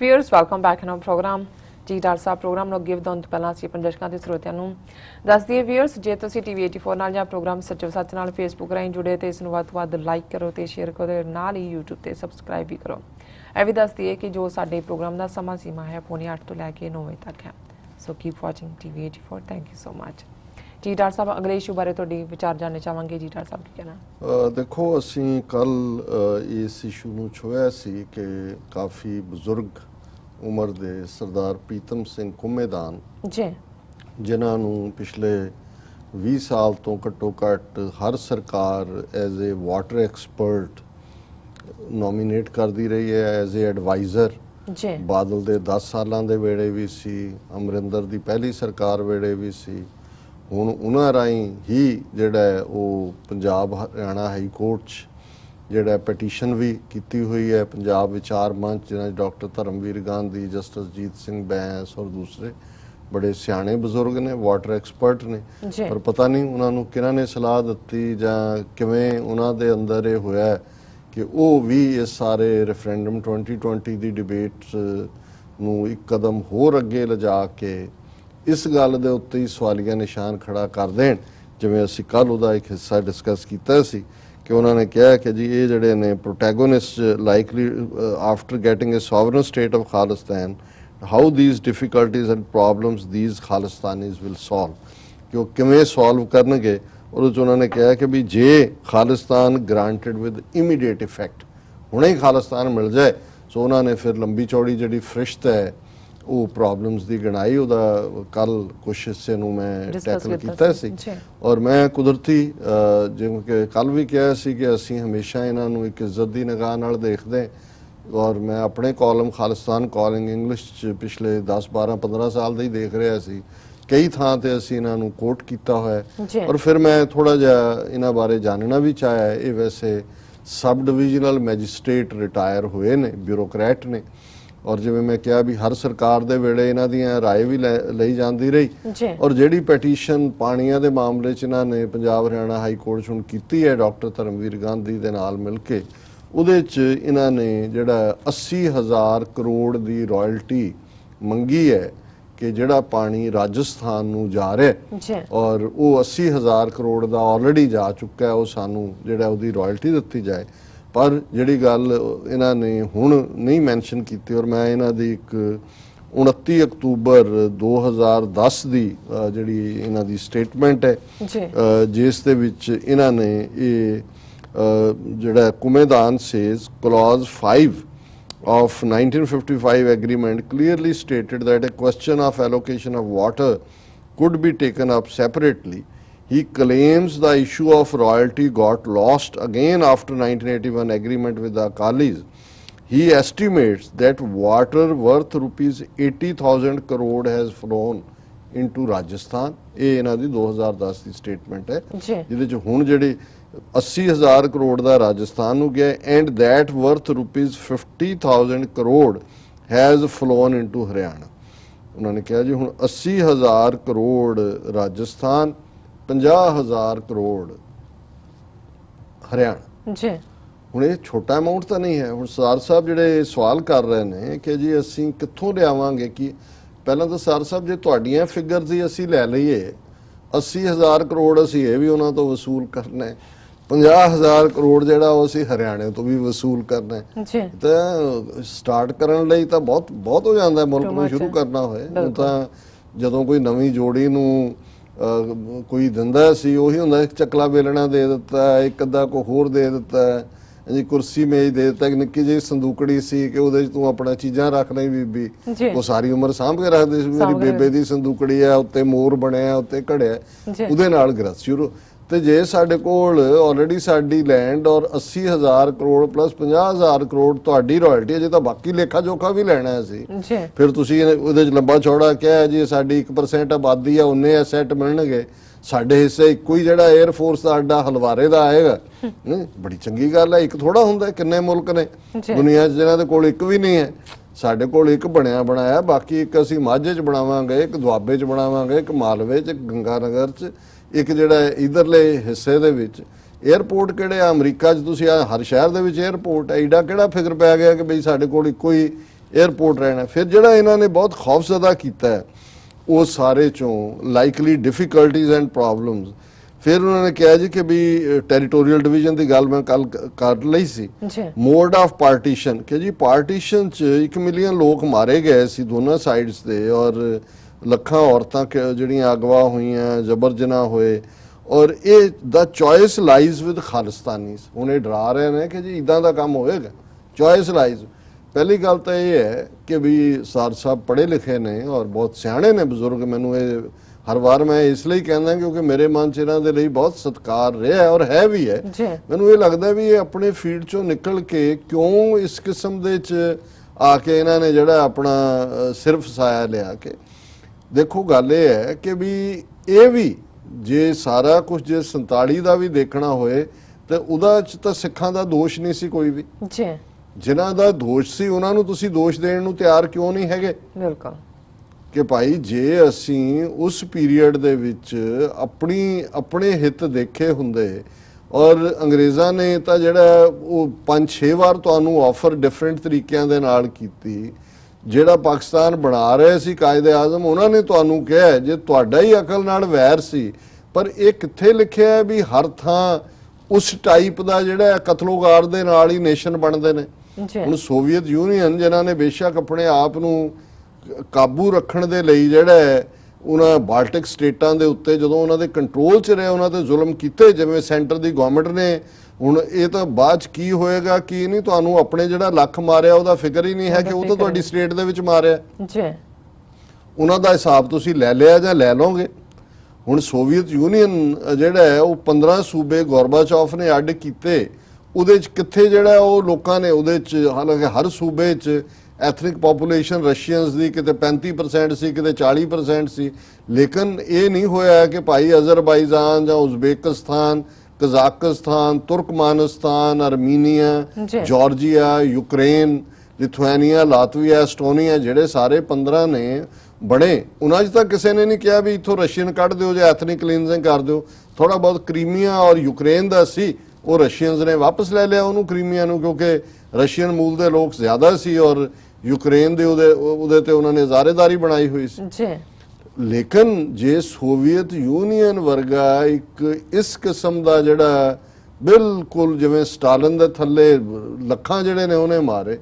Viewers welcome back in our programme ਜੀ doctor ਸਾਹਿਬ programme ਨੂੰ ਅੱਗੇ ਵਧਾਉਣ ਤੋਂ ਪਹਿਲਾਂ ਅਸੀਂ ਆਪਣੇ ਦਰਸ਼ਕਾਂ ਤੇ ਸਰੋਤਿਆਂ ਨੂੰ ਦੱਸ ਦਈਏ ਵੀਅਰਸ ਜੇ ਤੁਸੀਂ ਟੀਵੀ 84 ਨਾਲ ਜਾਂ ਪ੍ਰੋਗਰਾਮ ਸੱਚੋ ਸੱਚ ਨਾਲ ਫੇਸਬੁੱਕ ਰਾਹੀਂ ਜੁੜੇ ਤੇ ਇਸ ਨੂੰ ਵੱਧ ਤੋਂ ਵੱਧ ਲਾਈਕ ਕਰੋ ਤੇ ਸ਼ੇਅਰ ਕਰੋ ਤੇ ਨਾਲ ਹੀ YouTube ਤੇ ਸਬਸਕ੍ਰਾਈਬ ਵੀ ਕਰੋ। ਇਹ ਵੀ ਦੱਸ ਦਈਏ ਕਿ ਜੋ ਸਾਡੇ ਪ੍ਰੋਗਰਾਮ ਦਾ ਸਮਾਂ ਸੀਮਾ ਹੈ, ਪੌਣੇ 8 ਤੋਂ ਲੈ ਕੇ 9 ਵਜੇ ਤੱਕ ਹੈ। So keep watching TV 84 thank you so much ਜੀ ਡਾਕਟਰ ਸਾਹਿਬ ਅਗਲੇ ਇਸ਼ੂ ਬਾਰੇ ਤੁਹਾਡੀ ਵਿਚਾਰ ਜਾਣਨੇ ਚਾਹਾਂਗੇ। ਜੀ ਡਾਕਟਰ ਸਾਹਿਬ ਕੀ ਕਹਿਣਾ? ਦੇਖੋ ਅਸੀਂ ਕੱਲ ਇਸ ਇਸ਼ੂ ਨੂੰ ਛੋਇਆ ਸੀ ਕਿ ਕਾਫੀ ਬਜ਼ੁਰਗ ਉਮਰ ਦੇ ਸਰਦਾਰ ਪ੍ਰੀਤਮ ਸਿੰਘ ਕੁੰਮੇਦਾਨ ਜੀ। ਜਿਨ੍ਹਾਂ ਨੂੰ ਪਿਛਲੇ 20 ਸਾਲ ਤੋਂ ਘੱਟੋ ਘੱਟ ਹਰ ਸਰਕਾਰ as a water expert nominate ਕਰਦੀ ਰਹੀ ਹੈ ਐਜ਼ ਅ ਐਡਵਾਈਜ਼ਰ ਜੀ। ਬਾਦਲ ਦੇ 10 ਸਾਲਾਂ ਦੇ ਵੇੜੇ ਵੀ ਸੀ ਅਮਰਿੰਦਰ ਦੀ ਪਹਿਲੀ ਸਰਕਾਰ ਵੇੜੇ ਵੀ ਸੀ। ਹੁਣ ਉਹਨਾਂ ਰਾਹੀਂ ਹੀ ਜਿਹੜਾ ਉਹ ਪੰਜਾਬ ਹਰਿਆਣਾ ਹਾਈ ਕੋਰਟ 'ਚ ਜਿਹੜਾ ਪਟੀਸ਼ਨ ਵੀ ਕੀਤੀ ਹੋਈ ਹੈ। ਪੰਜਾਬ ਵਿਚਾਰ ਮੰਚ ਜਿਹਨਾਂ ਡਾਕਟਰ ਧਰਮਵੀਰ ਗਾਂਧੀ ਜਸਟਿਸ ਜੀਤ ਸਿੰਘ ਬੈਂਸ ਔਰ ਦੂਸਰੇ ਬੜੇ ਸਿਆਣੇ ਬਜ਼ੁਰਗ ਨੇ ਵਾਟਰ ਐਕਸਪਰਟ ਨੇ। ਪਰ ਪਤਾ ਨਹੀਂ ਉਹਨਾਂ ਨੂੰ ਕਿਹਨਾਂ ਨੇ ਸਲਾਹ ਦਿੱਤੀ ਜਾਂ ਕਿਵੇਂ ਉਹਨਾਂ ਦੇ ਅੰਦਰ ਇਹ ਹੋਇਆ ਕਿ ਉਹ ਵੀ ਇਸ ਸਾਰੇ ਰੈਫਰੈਂਡਮ 2020 ਦੀ ਡਿਬੇਟ ਨੂੰ ਇੱਕ ਕਦਮ ਹੋਰ ਅੱਗੇ ਲਿਜਾ ਕੇ ਇਸ ਗੱਲ ਦੇ ਉੱਤੇ ਹੀ ਸਵਾਲੀਆ ਨਿਸ਼ਾਨ ਖੜਾ ਕਰ ਦੇਣ, ਜਿਵੇਂ ਅਸੀਂ ਕੱਲ ਉਹਦਾ ਇੱਕ ਹਿੱਸਾ ਡਿਸਕਸ ਕੀਤਾ ਸੀ ਕਿ ਉਹਨਾਂ ਨੇ ਕਿਹਾ ਕਿ ਜੀ ਇਹ ਜਿਹੜੇ ਨੇ protagonist likely after getting a sovereign state of Khalistan how these difficulties and problems these Khalistanis will solve ਕਿ ਉਹ ਕਿਵੇਂ ਸੋਲਵ ਕਰਨਗੇ, ਉਹਦੇ ਚ ਉਹਨਾਂ ਨੇ ਕਿਹਾ ਕਿ ਵੀ ਜੇ Khalistan granted with immediate effect ਹੁਣੇ ਹੀ ਖਾਲਿਸਤਾਨ ਮਿਲ ਜਾਏ, ਸੋ ਉਹਨਾਂ ਨੇ ਫਿਰ ਲੰਬੀ ਚੌੜੀ ਜਿਹੜੀ ਫਰਿਸ਼ਤ ਹੈ ਉਹ ਪ੍ਰੋਬਲਮਸ ਦੀ ਗਣਾਈ ਉਹਦਾ ਕੱਲ ਕੁਛ ਹਿੱਸੇ ਨੂੰ ਮੈਂ ਟੈਕਲ ਕੀਤਾ ਸੀ। ਔਰ ਮੈਂ ਕੁਦਰਤੀ ਜਿਵੇਂ ਕਿ ਕੱਲ ਵੀ ਕਿਹਾ ਸੀ ਕਿ ਅਸੀਂ ਹਮੇਸ਼ਾ ਇਹਨਾਂ ਨੂੰ ਇੱਕ ਇੱਜ਼ਤ ਦੀ ਨਿਗਾਹ ਨਾਲ ਦੇਖਦੇ ਔਰ ਮੈਂ ਆਪਣੇ ਕਾਲਮ ਖਾਲਿਸਤਾਨ ਕਾਲਿੰਗ ਇੰਗਲਿਸ਼ ਚ ਪਿਛਲੇ 10 12 15 ਸਾਲ ਦਾ ਹੀ ਦੇਖ ਰਿਹਾ ਸੀ। ਕਈ ਥਾਂ ਤੇ ਅਸੀਂ ਇਹਨਾਂ ਨੂੰ ਕੋਟ ਕੀਤਾ ਹੋਇਆ ਔਰ ਫਿਰ ਮੈਂ ਥੋੜਾ ਜਿਹਾ ਇਹਨਾਂ ਬਾਰੇ ਜਾਣਨਾ ਵੀ ਚਾਹਿਆ। ਇਹ ਵੈਸੇ ਸਬ ਡਿਵੀਜ਼ਨਲ ਮੈਜਿਸਟ੍ਰੇਟ ਰਿਟਾਇਰ ਹੋਏ ਨੇ ਬਿਊਰੋਕਰੈਟ ਨੇ। ਔਰ ਜਿਵੇਂ ਮੈਂ ਕਿਹਾ ਵੀ ਹਰ ਸਰਕਾਰ ਦੇ ਵੇਲੇ ਇਹਨਾਂ ਦੀਆਂ رائے ਵੀ ਲੈ- ਲਈ ਜਾਂਦੀ ਰਹੀ ਜੀ ਔਰ ਜਿਹੜੀ ਪੈਟੀਸ਼ਨ ਪਾਣੀਆਂ ਦੇ ਮਾਮਲੇ 'ਚ ਇਹਨਾਂ ਨੇ ਪੰਜਾਬ ਹਰਿਆਣਾ ਹਾਈ ਕੋਰਟ 'ਚ ਹੁਣ ਕੀਤੀ ਹੈ ਡਾਕਟਰ ਧਰਮਵੀਰ ਗਾਂਧੀ ਦੇ ਨਾਲ ਮਿਲ ਕੇ ਉਹਦੇ 'ਚ ਇਹਨਾਂ ਨੇ ਜਿਹੜਾ 80000 ਕਰੋੜ ਦੀ ਰਾਇਲਟੀ ਮੰਗੀ ਹੈ ਕਿ ਜਿਹੜਾ ਪਾਣੀ ਰਾਜਸਥਾਨ ਨੂੰ ਜਾ ਰਿਹਾ ਹੈ ਜੀ ਔਰ ਉਹ 80000 ਕਰੋੜ ਦਾ ਆਲਰੇਡੀ ਜਾ ਚੁੱਕਾ ਹੈ ਉਹ ਸਾਨੂੰ ਜਿਹੜਾ ਉਹਦੀ ਰਾਇਲਟੀ ਦਿੱਤੀ ਜਾਏ ਪਰ ਜਿਹੜੀ ਗੱਲ ਇਹਨਾਂ ਨੇ ਹੁਣ ਨਹੀਂ ਮੈਂਸ਼ਨ ਕੀਤੀ ਔਰ ਮੈਂ ਇਹਨਾਂ ਦੀ ਇੱਕ 29 ਅਕਤੂਬਰ 2010 ਦੀ ਜਿਹੜੀ ਇਹਨਾਂ ਦੀ ਸਟੇਟਮੈਂਟ ਹੈ ਜਿਸ ਦੇ ਵਿੱਚ ਇਹਨਾਂ ਨੇ ਇਹ ਜਿਹੜਾ ਕੁਮੇਦਾਨ says clause 5 of 1955 agreement clearly stated that a question of allocation of water could be taken up separately. He claims the issue of royalty got lost again after 1981 agreement with the Akalis. He estimates that water worth rupees 80,000 crore has flown into Rajasthan. ਇਹ ਇਹਨਾਂ ਦੀ 2010 ਦੀ statement ਹੈ ਜਿਹਦੇ ਚ ਹੁਣ ਜਿਹੜੀ 80000 ਕਰੋੜ ਦਾ ਰਾਜਸਥਾਨ ਨੂੰ ਗਿਆ and that worth rupees 50000 crore has flown into Haryana ਉਹਨਾਂ ਨੇ ਕਿਹਾ ਜੀ ਹੁਣ 80000 ਕਰੋੜ ਰਾਜਸਥਾਨ 50000 ਕਰੋੜ ਹਰਿਆਣਾ। ਜੀ। ਹੁਣ ਇਹ ਛੋਟਾ ਅਮਾਉਂਟ ਤਾਂ ਨਹੀਂ ਹੈ। ਹੁਣ ਸਰ ਸਾਹਿਬ ਜਿਹੜੇ ਸਵਾਲ ਕਰ ਰਹੇ ਨੇ ਕਿ ਜੀ ਅਸੀਂ ਕਿੱਥੋਂ ਲਿਆਵਾਂਗੇ ਕਿ ਪਹਿਲਾਂ ਤਾਂ ਸਰ ਸਾਹਿਬ ਜੇ ਤੁਹਾਡੀਆਂ ਫਿਗਰਸ ਹੀ ਅਸੀਂ ਲੈ ਲਈਏ 80000 ਕਰੋੜ ਅਸੀਂ ਇਹ ਵੀ ਉਹਨਾਂ ਤੋਂ ਵਸੂਲ ਕਰਨਾ ਹੈ। 50000 ਕਰੋੜ ਜਿਹੜਾ ਉਹ ਅਸੀਂ ਹਰਿਆਣੇ ਤੋਂ ਵੀ ਵਸੂਲ ਕਰਨਾ ਹੈ। ਜੀ। ਤਾਂ ਸਟਾਰਟ ਕਰਨ ਲਈ ਤਾਂ ਬਹੁਤ ਬਹੁਤ ਹੋ ਜਾਂਦਾ ਹੈ। ਮੁਲਕ ਨੂੰ ਸ਼ੁਰੂ। ਕਰਨਾ ਹੋਏ। ਤਾਂ ਜਦੋਂ ਕੋਈ ਨਵੀਂ ਜੋੜੀ ਨੂੰ ਕੋਈ ਦਿੰਦਾ ਸੀ ਉਹੀ ਹੁੰਦਾ ਇੱਕ ਚੱਕਲਾ ਵੇਲਣਾ ਦੇ ਦਿੱਤਾ ਇੱਕ ਅੱਧਾ ਕੋ ਹੋਰ ਦੇ ਦਿੱਤਾ ਜੀ ਕੁਰਸੀ ਮੇਜ਼ ਦੇ ਦਿੱਤਾ ਇੱਕ ਨਿੱਕੀ ਜਿਹੀ ਸੰਦੂਕੜੀ ਸੀ ਕਿ ਉਹਦੇ 'ਚ ਤੂੰ ਆਪਣਾ ਚੀਜ਼ਾਂ ਰੱਖ ਲਈ ਬੀਬੀ। ਉਹ ਸਾਰੀ ਉਮਰ ਸਾਂਭ ਕੇ ਰੱਖਦੇ ਸੀ ਮੇਰੀ ਕੇ ਬੇਬੇ ਦੀ ਸੰਦੂਕੜੀ ਆ ਉੱਤੇ ਮੋਰ ਬਣਿਆ ਉੱਤੇ ਘੜਿਆ। ਉਹਦੇ ਨਾਲ ਗ੍ਰਸਤ ਸ਼ੁਰੂ ਤੇ ਜੇ ਸਾਡੇ ਕੋਲ ਆਲਰੇਡੀ ਸਾਡੀ ਲੈਂਡ ਔਰ 80000 ਕਰੋੜ ਪਲੱਸ 50000 ਕਰੋੜ ਤੁਹਾਡੀ ਰਾਇਲਟੀ ਹੈ ਜੇ ਤਾਂ ਬਾਕੀ ਲੇਖਾ ਜੋਖਾ ਵੀ ਲੈਣਾ ਹੈ ਸੀ ਜੀ। ਫਿਰ ਤੁਸੀਂ ਉਹਦੇ ਚ ਲੰਬਾ ਚੌੜਾ ਕਿਹਾ ਜੀ ਸਾਡੀ 1% ਆਬਾਦੀ ਆ ਉਹਨੇ ਐਸੈਟ ਮਿਲਣਗੇ। ਸਾਡੇ ਹਿੱਸੇ ਇੱਕੋ ਹੀ ਜਿਹੜਾ 에ਅਰ ਫੋਰਸ ਦਾ ਅੱਡਾ ਹਲਵਾਰੇ ਦਾ ਆਏਗਾ। ਬੜੀ ਚੰਗੀ ਗੱਲ ਹੈ ਇੱਕ ਥੋੜਾ ਹੁੰਦਾ ਕਿੰਨੇ ਮੁਲਕ ਨੇ। ਦੁਨੀਆ 'ਚ ਜਿਨ੍ਹਾਂ ਦੇ ਕੋਲ ਇੱਕ ਵੀ ਨਹੀਂ ਹੈ। ਸਾਡੇ ਕੋਲ ਇੱਕ ਬਣਿਆ ਬਣਾਇਆ ਬਾਕੀ ਇੱਕ ਅਸੀਂ ਮਾਝੇ 'ਚ ਬਣਾਵਾਂਗੇ ਇੱਕ ਦੁਆਬੇ 'ਚ ਬਣਾਵਾਂਗੇ ਇੱਕ ਮਾਲਵੇ 'ਚ ਗੰਗਾਨਗਰ 'ਚ ਇੱਕ ਜਿਹੜਾ ਇਧਰਲੇ ਹਿੱਸੇ ਦੇ ਵਿੱਚ 에어ਪੋਰਟ ਕਿਹੜੇ ਆ? ਅਮਰੀਕਾ 'ਚ ਤੁਸੀਂ ਆ ਹਰ ਸ਼ਹਿਰ ਦੇ ਵਿੱਚ 에어ਪੋਰਟ ਐਡਾ ਕਿਹੜਾ ਫਿਕਰ ਪੈ ਗਿਆ ਕਿ ਬਈ ਸਾਡੇ ਕੋਲ ਇੱਕੋ ਹੀ 에어ਪੋਰਟ ਰਹਿਣਾ ਫਿਰ ਜਿਹੜਾ ਇਹਨਾਂ ਨੇ ਬਹੁਤ ਖੌਫਜ਼ਦਾ ਕੀਤਾ ਹੈ ਉਹ ਸਾਰੇ ਚੋਂ ਲਾਈਕਲੀ ਡਿਫਿਕਲਟੀਜ਼ ਐਂਡ ਪ੍ਰੋਬਲਮਸ ਫਿਰ ਉਹਨਾਂ ਨੇ ਕਿਹਾ ਜੀ ਕਿ ਵੀ ਟੈਰੀਟੋਰੀਅਲ ਡਿਵੀਜ਼ਨ ਦੀ ਗੱਲ ਮੈਂ ਕੱਲ ਕਰ ਲਈ ਸੀ। ਮੋਡ ਆਫ ਪਾਰਟੀਸ਼ਨ ਕਿ ਜੀ ਪਾਰਟੀਸ਼ਨ 'ਚ 1 ਮਿਲੀਅਨ ਲੋਕ ਮਾਰੇ ਗਏ ਸੀ ਦੋਨਾਂ ਸਾਈਡਸ ਤੇ ਔਰ ਲੱਖਾਂ ਔਰਤਾਂ ਜਿਹੜੀਆਂ ਅਗਵਾ ਹੋਈਆਂ ਜਬਰ ਜਨਾਹ ਹੋਏ ਔਰ ਇਹ ਦਾ ਚੋਇਸ ਲਾਈਜ਼ ਵਿਦ ਖਾਲਿਸਤਾਨੀਜ਼ ਹੁਣ ਇਹ ਡਰਾ ਰਹੇ ਨੇ ਕਿ ਜੀ ਇਦਾਂ ਦਾ ਕੰਮ ਹੋਏਗਾ। ਚੋਇਸ ਲਾਈਜ਼ ਪਹਿਲੀ ਗੱਲ ਤਾਂ ਇਹ ਹੈ ਕਿ ਵੀ ਸਰ ਸਾਹਿਬ ਪੜ੍ਹੇ ਲਿਖੇ ਨੇ ਔਰ ਬਹੁਤ ਸਿਆਣੇ ਨੇ ਬਜ਼ੁਰਗ ਮੈਨੂੰ ਇਹ ਹਰ ਵਾਰ ਮੈਂ ਇਸ ਲਈ ਕਹਿੰਦਾ ਕਿਉਂਕਿ ਮੇਰੇ ਮਨ ਚ ਇਹਨਾਂ ਦੇ ਲਈ ਬਹੁਤ ਸਤਿਕਾਰ ਰਿਹਾ ਔਰ ਹੈ ਵੀ ਹੈ। ਮੈਨੂੰ ਇਹ ਲੱਗਦਾ ਵੀ ਇਹ ਆਪਣੇ ਫੀਲਡ ਚੋਂ ਨਿਕਲ ਕੇ ਕਿਉਂ ਇਸ ਕਿਸਮ ਦੇ ਚ ਆ ਕੇ ਇਹਨਾਂ ਨੇ ਜਿਹੜਾ ਆਪਣਾ ਅ, ਸਿਰ ਫਸਾਇਆ ਲਿਆ ਕੇ। ਦੇਖੋ ਗੱਲ ਇਹ ਹੈ ਕਿ ਵੀ ਇਹ ਵੀ ਜੇ ਸਾਰਾ ਕੁਝ ਜੇ 47 ਦਾ ਵੀ ਦੇਖਣਾ ਹੋਏ ਤੇ ਉਹਦਾ ਚ ਤਾਂ ਸਿੱਖਾਂ ਦਾ ਦੋਸ਼ ਨਹੀਂ ਸੀ ਕੋਈ ਵੀ। ਜੀ। ਜਿਨ੍ਹਾਂ ਦਾ ਦੋਸ਼ ਸੀ ਉਹਨਾਂ ਨੂੰ ਤੁਸੀਂ ਦੋਸ਼ ਦੇਣ ਨੂੰ ਤਿਆਰ ਕਿਉਂ ਨਹੀਂ ਹੈਗੇ? ਬਿਲਕੁਲ। ਕਿ ਭਾਈ ਜੇ ਅਸੀਂ ਉਸ ਪੀਰੀਅਡ ਦੇ ਵਿੱਚ ਆਪਣੀ ਆਪਣੇ ਹਿੱਤ ਦੇਖੇ ਹੁੰਦੇ ਔਰ ਅੰਗਰੇਜ਼ਾਂ ਨੇ ਤਾਂ ਜਿਹੜਾ ਉਹ ਪੰਜ ਛੇ ਵਾਰ ਤੁਹਾਨੂੰ ਆਫਰ ਡਿਫਰੈਂਟ ਤਰੀਕਿਆਂ ਦੇ ਨਾਲ ਕੀਤੀ ਜਿਹੜਾ ਪਾਕਿਸਤਾਨ ਬਣਾ ਰਹੇ ਸੀ ਕਾਇਦੇ ਆਜ਼ਮ ਉਹਨਾਂ ਨੇ ਤੁਹਾਨੂੰ ਕਿਹਾ ਜੇ ਤੁਹਾਡਾ ਹੀ ਅਕਲ ਨਾਲ ਵੈਰ ਸੀ ਪਰ ਇਹ ਕਿੱਥੇ ਲਿਖਿਆ ਹੈ ਵੀ ਹਰ ਥਾਂ ਉਸ ਟਾਈਪ ਦਾ ਜਿਹੜਾ ਕਤਲੋਗਾਰ ਦੇ ਨਾਲ ਹੀ ਨੇਸ਼ਨ ਬਣਦੇ ਨੇ? ਹੁਣ ਸੋਵੀਅਤ ਯੂਨੀਅਨ ਜਿਨ੍ਹਾਂ ਨੇ ਬੇਸ਼ੱਕ ਆਪਣੇ ਆਪ ਨੂੰ ਕਾਬੂ ਰੱਖਣ ਦੇ ਲਈ ਜਿਹੜਾ ਉਹਨਾਂ ਬਾਲਟਿਕ ਸਟੇਟਾਂ ਦੇ ਉੱਤੇ ਜਦੋਂ ਉਹਨਾਂ ਦੇ ਕੰਟਰੋਲ 'ਚ ਰਹੇ ਉਹਨਾਂ ਤੇ ਜ਼ੁਲਮ ਕੀਤੇ ਜਿਵੇਂ ਸੈਂਟਰ ਦੀ ਗਵਰਨਮੈਂਟ ਨੇ ਹੁਣ ਇਹ ਤਾਂ ਬਾਅਦ 'ਚ ਕੀ ਹੋਏਗਾ ਕੀ ਨਹੀਂ ਤੁਹਾਨੂੰ ਆਪਣੇ ਜਿਹੜਾ ਲੱਖ ਮਾਰਿਆ ਉਹਦਾ ਫਿਕਰ ਹੀ ਨਹੀਂ ਹੈ ਕਿ ਉਹ ਤਾਂ ਤੁਹਾਡੀ ਸਟੇਟ ਦੇ ਵਿੱਚ ਮਾਰਿਆ। ਜੀ। ਉਹਨਾਂ ਦਾ ਹਿਸਾਬ ਤੁਸੀਂ ਲੈ ਲਿਆ ਜਾਂ ਲੈ ਲਓਗੇ। ਹੁਣ ਸੋਵੀਅਤ ਯੂਨੀਅਨ ਜਿਹੜਾ ਹੈ ਉਹ 15 ਸੂਬੇ ਗੋਰਬਾਚੌਫ ਨੇ ਅੱਡ ਕੀਤੇ। ਉਹਦੇ ਚ ਕਿੱਥੇ ਜਿਹੜਾ ਉਹ ਲੋਕਾਂ ਨੇ ਉਹਦੇ ਚ ਹਾਲਾਂਕਿ ਹਰ ਸੂਬੇ ਚ ਐਥਨਿਕ ਪੋਪੂਲੇਸ਼ਨ ਰਸ਼ੀਅਨਸ ਦੀ ਕਿਤੇ 35% ਸੀ ਕਿਤੇ 40% ਸੀ। ਲੇਕਿਨ ਇਹ ਨਹੀਂ ਹੋਇਆ ਕਿ ਭਾਈ ਅਜ਼ਰਬਾਈਜਾਨ ਜਾਂ Uzbekistan Kazakhstan Turkmenistan Armenia. Georgia Ukraine Lithuania Latvia Estonia ਜਿਹੜੇ ਸਾਰੇ 15 ਨੇ ਬਣੇ। ਉਹਨਾਂ 'ਚ ਤਾਂ ਕਿਸੇ ਨੇ ਨਹੀਂ ਕਿਹਾ ਵੀ ਇੱਥੋਂ ਰਸ਼ੀਅਨ ਕੱਢ ਦਿਓ ਜਾਂ ਐਥਨਿਕ ਕਲੀਨਜ਼ਿੰਗ ਕਰ ਦਿਓ। ਥੋੜਾ ਬਹੁਤ ਕ੍ਰੀਮੀਆ ਔਰ ਯੂਕਰੇਨ ਦਾ ਸੀ ਉਹ ਰਸ਼ੀਅਨਸ ਨੇ ਵਾਪਸ ਲੈ ਲਿਆ ਉਹਨੂੰ ਕ੍ਰੀਮੀਆ ਨੂੰ ਕਿਉਂਕਿ ਰਸ਼ੀਅਨ ਮੂਲ ਦੇ ਲੋਕ ਜ਼ਿਆਦਾ ਸੀ ਔਰ ਯੂਕਰੇਨ ਦੇ ਉਹਦੇ ਉਹਦੇ ਤੇ ਉਹਨਾਂ ਨੇ ਜ਼ਾਰੇਦਾਰੀ ਬਣਾਈ ਹੋਈ ਸੀ। ਜੀ। ਲੇਕਿਨ ਜੇ ਸੋਵੀਅਤ ਯੂਨੀਅਨ ਵਰਗਾ ਇੱਕ ਇਸ ਕਿਸਮ ਦਾ ਜਿਹੜਾ ਬਿਲਕੁਲ ਜਿਵੇਂ ਸਟਾਲਿਨ ਦੇ ਥੱਲੇ ਲੱਖਾਂ ਜਿਹੜੇ ਨੇ ਉਹਨੇ ਮਾਰੇ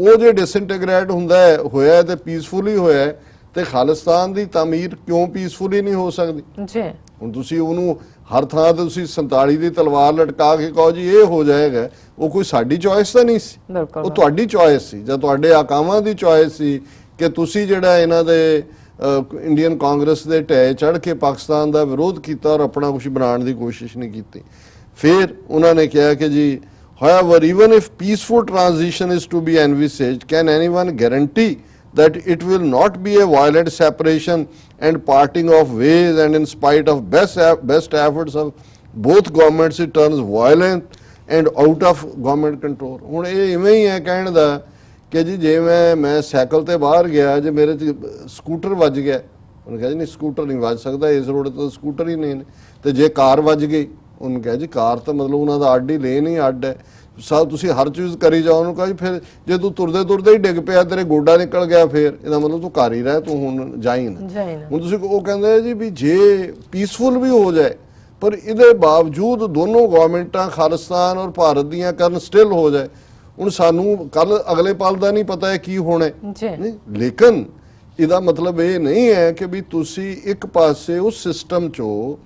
ਉਹ ਜੇ ਡਿਸਇੰਟੀਗ੍ਰੇਟ ਹੁੰਦਾ ਹੋਇਆ ਤੇ ਪੀਸਫੁਲੀ ਹੋਇਆ ਤੇ ਖਾਲਿਸਤਾਨ ਦੀ ਤਾਮੀਰ ਕਿਉਂ ਪੀਸਫੁਲੀ ਨਹੀਂ ਹੋ ਸਕਦੀ? ਜੀ। ਹੁਣ ਤੁਸੀਂ ਉਹਨੂੰ ਹਰ ਥਾਂ ਤੇ ਤੁਸੀਂ 47 ਦੀ ਤਲਵਾਰ ਲਟਕਾ ਕੇ ਕਹੋ ਜੀ ਇਹ ਹੋ ਜਾਏਗਾ। ਉਹ ਕੋਈ ਸਾਡੀ ਚੋਇਸ ਤਾਂ ਨਹੀਂ ਸੀ। ਉਹ ਤੁਹਾਡੀ ਚੋਇਸ ਸੀ ਜਾਂ ਤੁਹਾਡੇ ਆਕਾਵਾਂ ਦੀ ਚੋਇਸ ਸੀ ਕਿ ਤੁਸੀਂ ਜਿਹੜਾ ਇਹਨਾਂ ਦੇ ਇੰਡੀਅਨ ਕਾਂਗਰਸ ਦੇ ਢਹਿ ਚੜ ਕੇ ਪਾਕਿਸਤਾਨ ਦਾ ਵਿਰੋਧ ਕੀਤਾ ਔਰ ਆਪਣਾ ਕੁਝ ਬਣਾਉਣ ਦੀ ਕੋਸ਼ਿਸ਼ ਨਹੀਂ ਕੀਤੀ। ਫਿਰ ਉਹਨਾਂ ਨੇ ਕਿਹਾ ਕਿ ਜੀ however even if peaceful transition is to be envisaged can anyone guarantee that it will not be a violent separation and parting of ways, and in spite of best best efforts of both governments, it turns violent and out of government control ਹੁਣ ਇਹ ਇਵੇਂ ਹੀ ਹੈ ਕਹਿਣ ਦਾ ਕਿ ਜੀ ਜੇ ਮੈਂ ਮੈਂ ਸਾਈਕਲ ਤੇ ਬਾਹਰ ਗਿਆ, ਜੇ ਮੇਰੇ ਚ ਸਕੂਟਰ ਵੱਜ ਗਿਆ, ਉਹਨੇ ਕਿਹਾ ਜੀ ਨਹੀਂ, ਸਕੂਟਰ ਨਹੀਂ ਵੱਜ ਸਕਦਾ, ਇਸ ਰੋਡ ਤੇ ਤਾਂ ਸਕੂਟਰ ਹੀ ਨਹੀਂ ਨੇ। ਤੇ ਜੇ ਕਾਰ ਵੱਜ ਗਈ, ਉਹਨੇ ਕਿਹਾ ਜੀ ਕਾਰ ਤਾਂ ਮਤਲਬ ਉਹਨਾਂ ਦਾ ਅੱਡ ਹੀ, ਲੇਨ ਹੀ ਅੱਡ ਹੈ। ਸਭ ਤੁਸੀਂ ਹਰ ਚੀਜ਼ ਕਰੀ ਜਾਓ ਉਹਨੂੰ ਕਹਾ ਜੀ ਫਿਰ ਜੇ ਤੂੰ ਤੁਰਦੇ ਤੁਰਦੇ ਹੀ ਡਿੱਗ ਪਿਆ ਤੇਰੇ ਗੋਡਾ ਨਿਕਲ ਗਿਆ ਫਿਰ। ਇਹਦਾ ਮਤਲਬ ਤੂੰ ਘਰ ਹੀ ਰਹਿ ਤੂੰ ਹੁਣ ਜਾਈ ਨਾ। ਹੁਣ ਤੁਸੀਂ ਉਹ ਕਹਿੰਦੇ ਜੀ ਵੀ ਜੇ ਪੀਸਫੁਲ ਵੀ ਹੋ ਜਾਏ ਪਰ ਇਹਦੇ ਬਾਵਜੂਦ ਦੋਨੋਂ ਗਵਰਨਮੈਂਟਾਂ ਖਾਲਿਸਤਾਨ ਔਰ ਭਾਰਤ ਦੀਆਂ ਕਰਨ ਸਟਿਲ ਹੋ ਜਾਏ ਹੁਣ ਸਾਨੂੰ ਕੱਲ ਅਗਲੇ ਪਲ ਦਾ ਨਹੀਂ ਪਤਾ ਹੈ ਕੀ ਹੋਣਾ ਹੈ। ਲੇਕਿਨ ਇਹਦਾ ਮਤਲਬ ਇਹ ਨਹੀਂ ਹੈ ਕਿ ਵੀ ਤੁਸੀਂ ਇੱਕ ਪਾਸੇ ਉਸ ਸਿਸਟਮ ਚੋਂ